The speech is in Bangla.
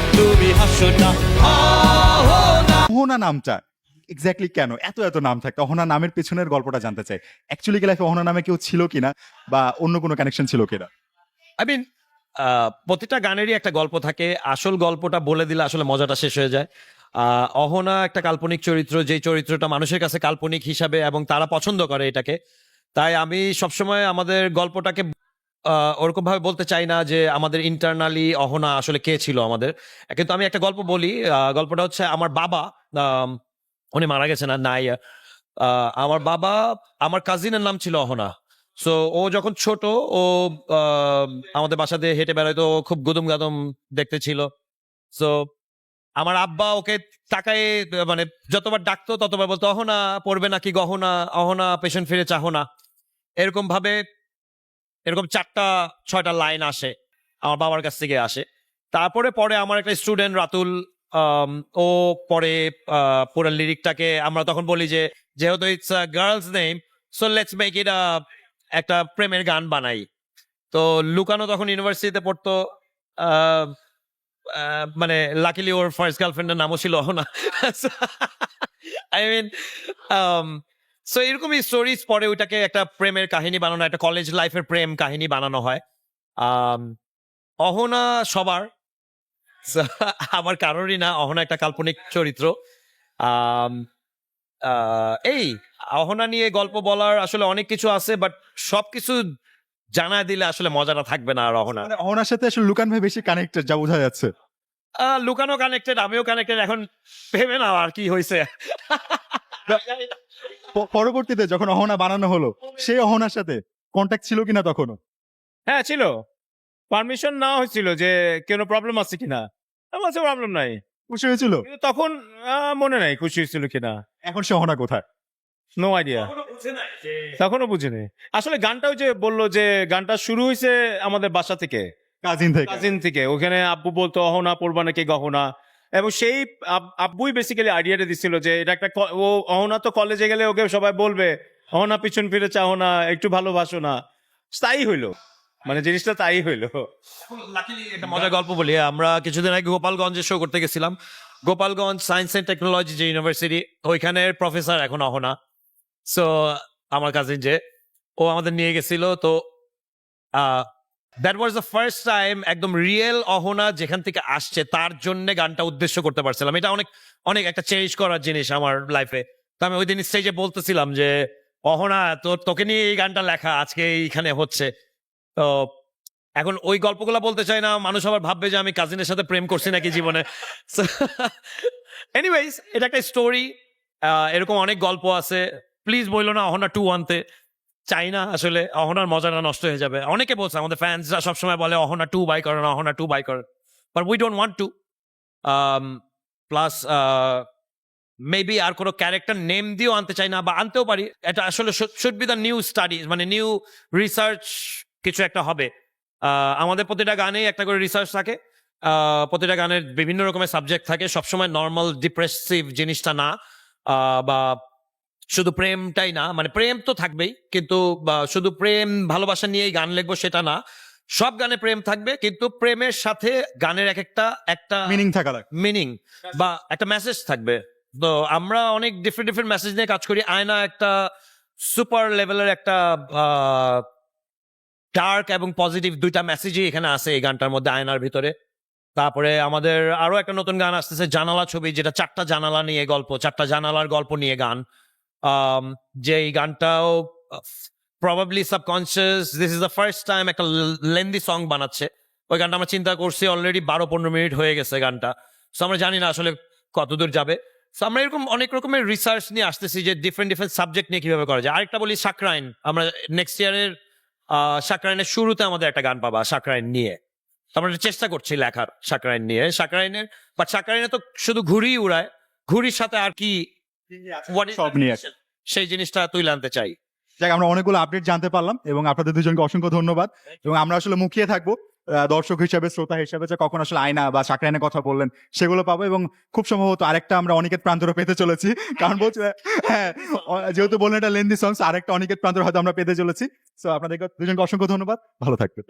তুমি হাসো না। অহনা। অহনা নামটা এক্স্যাক্টলি কেন? এত এত নাম থাকতো অহনা নামের পেছনের গল্পটা জানতে চাই। অ্যাকচুয়ালি কি লাইফে অহনা নামে কেউ ছিল কিনা বা অন্য কোনো কানেকশন ছিল কিনা? আই মিন প্রতিটা গানেরই একটা গল্প থাকে। আসল গল্পটা বলে দিলে আসলে মজাটা শেষ হয়ে যায়। আহ, অহনা একটা কাল্পনিক চরিত্র। যে চরিত্রটা মানুষের কাছে কাল্পনিক হিসাবে এবং তারা পছন্দ করে এটাকে। তাই আমি সবসময় আমাদের গল্পটাকে ওরকম ভাবে বলতে চাই না যে আমাদের ইন্টারনালি অহনা আসলে কে ছিল আমাদের। কিন্তু আমি একটা গল্প বলি গল্পটা হচ্ছে আমার বাবা উনি মারা গেছেন আর নাই। আমার বাবা, আমার কাজিনের নাম ছিল অহনা। সো ও যখন ছোট, ও আমাদের বাসা দিয়ে হেঁটে বেড়াইতো খুব গুদুম গাদম দেখতে ছিল। সো আমার আব্বা ওকে টাকায় মানে যতবার ডাকতো ততবার বলতো, অহনা, পড়বে নাকি গহনা? অহনা পেশেন্ট ফিরে চাহো না। এরকম ভাবে এরকম চারটা, ছয়টা লাইন আসে, আমার বাবার কাছ থেকে আসে। তারপরে পরে আমার একটা স্টুডেন্ট রাতুল ও পরে পুরো লিরিকটাকে আমরা তখন বলি যে, যেহেতু it's a girl's name so let's make it একটা প্রেমের গান বানাই। তো লুকানো তখন ইউনিভার্সিটিতে পড়তো মানে লাকিলি ওর ফার্স্ট গার্লফ্রেন্ডের নামও ছিল না আই মিন সো এরকমই স্টোরিজ পরে ওইটাকে একটা প্রেমের কাহিনী বানানো একটা কলেজ লাইফের প্রেম কাহিনী বানানো হয়। অহনা সবার। আমার কারোরই না অহনা একটা কাল্পনিক চরিত্র। এই অহনা নিয়ে গল্প বলার আসলে অনেক কিছু আছে বাট সবকিছু জানা দিলে আসলে মজাটা থাকবে না আর অহনা। মানে অহনার সাথে আসলে লুকান ভাই বেশি কানেক্টেড যা বোঝা যাচ্ছে। লুকানো কানেক্টেড আমিও কানেক্টেড এখন ভেবে না আর কি হয়েছে পরবর্তীতে যখন অহনা বানানো হলো সেই অহনার সাথে কন্ট্যাক্ট ছিল কিনা তখনও হ্যাঁ ছিল। পারমিশন নেওয়া হয়েছিল যে কোনো প্রবলেম আছে কিনা। আমি প্রবলেম নাই। খুশি হয়েছিল? কিন্তু তখন আহ, মনে নাই খুশি হয়েছিল কিনা। এখন সে অহনা কোথায়? নো আইডিয়া তখনও বুঝিনি আসলে গানটাও যে বলল যে গানটা শুরু হয়েছে আমাদের বাসা থেকে। কাজিন থেকে। কাজিন থেকে। ওখানে আব্বু বলতো অহনা পড়বা নাকি গহনা? এবং সেই আব- আব্বুই বেসিক্যালি আইডিয়াটা দিছিল যে এটা একটা ও অহনা তো কলেজে গেলে ওকে সবাই বলবে, অহনা পিছন ফিরে চাও না একটু ভালোবাসো না। তাই হইল। মানে জিনিসটা তাই হইল। একটা মজার গল্প বলি। আমরা কিছুদিন আগে গোপালগঞ্জে শো করতে গেছিলাম। গোপালগঞ্জ সায়েন্স অ্যান্ড টেকনোলজি যে ইউনিভার্সিটি ওইখানের প্রফেসর এখন অহনা। সো আমার কাজিন যে, ও আমাদের নিয়ে গেছিল। তো that was the first time একদম রিয়েল অহনা যেখান থেকে আসছে, তার জন্য গানটা উদ্দেশ্য করতে পারছিলাম। এটা অনেক অনেক একটা চেঞ্জ করার জিনিস আমার লাইফে তো আমি ওই দিন স্টেজে বলতেছিলাম যে, অহনা, তোর, তোকে নিয়ে এই গানটা লেখা, আজকে এইখানে হচ্ছে। তো এখন ওই গল্পগুলো বলতে চাই না, মানুষ আবার ভাববে যে আমি কাজিনের সাথে প্রেম করছি নাকি জীবনে। এনিওয়েজ এটা একটা স্টোরি এরকম অনেক গল্প আছে। প্লিজ বলল না অহনা টু আনতে চাই না আসলে অহনার মজাটা নষ্ট হয়ে যাবে। অনেকে বলছে, আমাদের ফ্যান্সরা সবসময় বলে, অহনা টু বাই করেন অহনা টু বাই করেন but we don't want to plus maybe আর কোনো ক্যারেক্টার নেম দিয়েও আনতে চাই না, বা আনতেও পারি। এটা আসলে should be the new studies মানে নিউ রিসার্চ কিছু একটা হবে। আমাদের প্রতিটা গানেই একটা করে রিসার্চ থাকে। প্রতিটা গানের বিভিন্ন রকমের সাবজেক্ট থাকে। সবসময় নর্মাল ডিপ্রেসিভ জিনিসটা না। বা শুধু প্রেমটাই না মানে প্রেম তো থাকবেই কিন্তু শুধু প্রেম ভালোবাসা নিয়েই গান লিখব সেটা না। সব গানে প্রেম থাকবে কিন্তু প্রেমের সাথে গানের এক একটা একটা মিনিং থাকা লাগে মিনিং বা একটা মেসেজ থাকবে। তো আমরা অনেক ডিফারেন্ট ডিফারেন্ট মেসেজ নিয়ে কাজ করি। আয়না একটা সুপার লেভেলের একটা ডার্ক এবং পজিটিভ দুইটা মেসেজই এখানে আছে এই গানটার মধ্যে আয়নার ভিতরে। তারপরে আমাদের আরও একটা নতুন গান আসতেছে জানালা ছবি যেটা চারটা জানালা নিয়ে গল্প চারটা জানালার গল্প নিয়ে গান। যে এই গানটাও probably subconscious this is the first time একটা লেন্দি সং বানাচ্ছে। ওই গানটা আমরা চিন্তা করছি অলরেডি বারো পনেরো মিনিট হয়ে গেছে গানটা। সো আমরা জানি না আসলে কতদূর যাবে। সো আমরা এরকম অনেক রকমের রিসার্চ নিয়ে আসতেছি যে ডিফারেন্ট ডিফারেন্ট সাবজেক্ট নিয়ে কীভাবে করা যায়। আরেকটা বলি সাকরাইন। আমরা নেক্সট ইয়ারের সাকরাইনের শুরুতে আমাদের একটা গান পাবা, সাকরাইন নিয়ে। আমরা চেষ্টা করছি লেখার, সাকরাইন নিয়ে। সাকরাইনের বাট সাকরাইনে তো শুধু ঘুড়ি উড়ায়। ঘুড়ির সাথে আর কি সব নিয়ে। সেই জিনিসটা তুই আনতে চাই। যাক আমরা অনেকগুলো আপডেট জানতে পারলাম এবং আপনাদের দুজনকে অসংখ্য ধন্যবাদ। এবং আমরা আসলে মুখিয়ে থাকব দর্শক হিসাবে শ্রোতা হিসাবে যে কখন আসলে আয়না বা সাকরাইনের কথা বললেন সেগুলো পাবো এবং খুব সম্ভবত আরেকটা আমরা অনিকেত প্রান্তর পেতে চলেছি। কারণ বলছে হ্যাঁ যেহেতু বললেন এটা লেন্দি সংস আরেকটা অনিকেত প্রান্তর হয়তো আমরা পেতে চলেছি। তো আপনাদেরকে দুজনকে অসংখ্য ধন্যবাদ। ভালো থাকবেন।